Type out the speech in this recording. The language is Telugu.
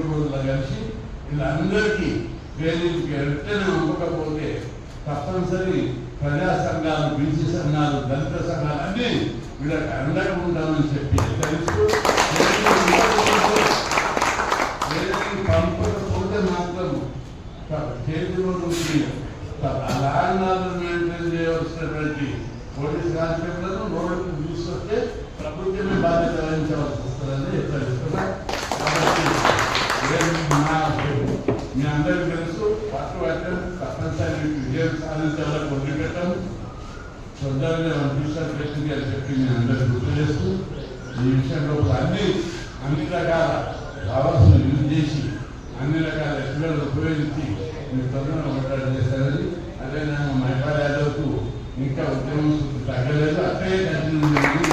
మూడు రోజులు కలిసి వీళ్ళందరికీ ట్రైనింగ్కి వెంటనే అమ్మకపోతే తప్పనిసరి ప్రజా సంఘాలు బీసీ సంఘాలు దళిత సంఘాలు అన్నీ వీళ్ళకి అండగా ఉంటామని చెప్పి తెలుసు ట్రైనింగ్ పంపకపోతే మాత్రం చేతిలో నుంచి లాంఛనాలను మెయింటైన్ చేయవలసినటువంటి పోలీస్ కానిస్టేబుల్ను మీ అందరికీ తెలుసు పట్టు వచ్చాం తప్పనిసరి విజయం సాధించాలని వదిలిపెట్టాం అనిపిస్తారు అని చెప్పి నేను అందరికీ గుర్తు చేస్తూ ఈ విషయంలో అన్ని అన్ని రకాల యూజ్ చేసి అన్ని రకాల ఉపయోగించి మీరు తొందరగా చేస్తారని అదే యాదవ్కు ఇంకా ఉద్యమం తగ్గలేదు అట్లే కంటిన్యూ